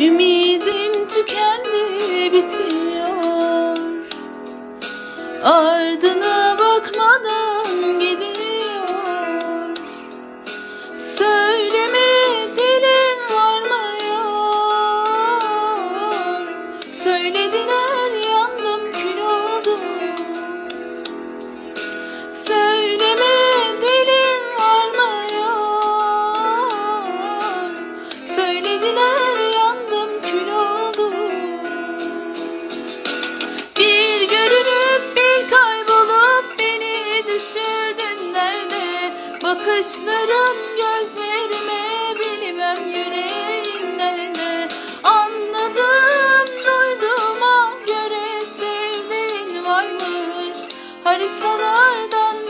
Ümidim tükendi bitiyor. Ardına bakmadan gidiyor. Söyleme dilim varmıyor. Söylediler Bakışların gözlerime bilmem yüreğin nerede Anladım duyduğuma göre sevdiğin varmış. Haritalardan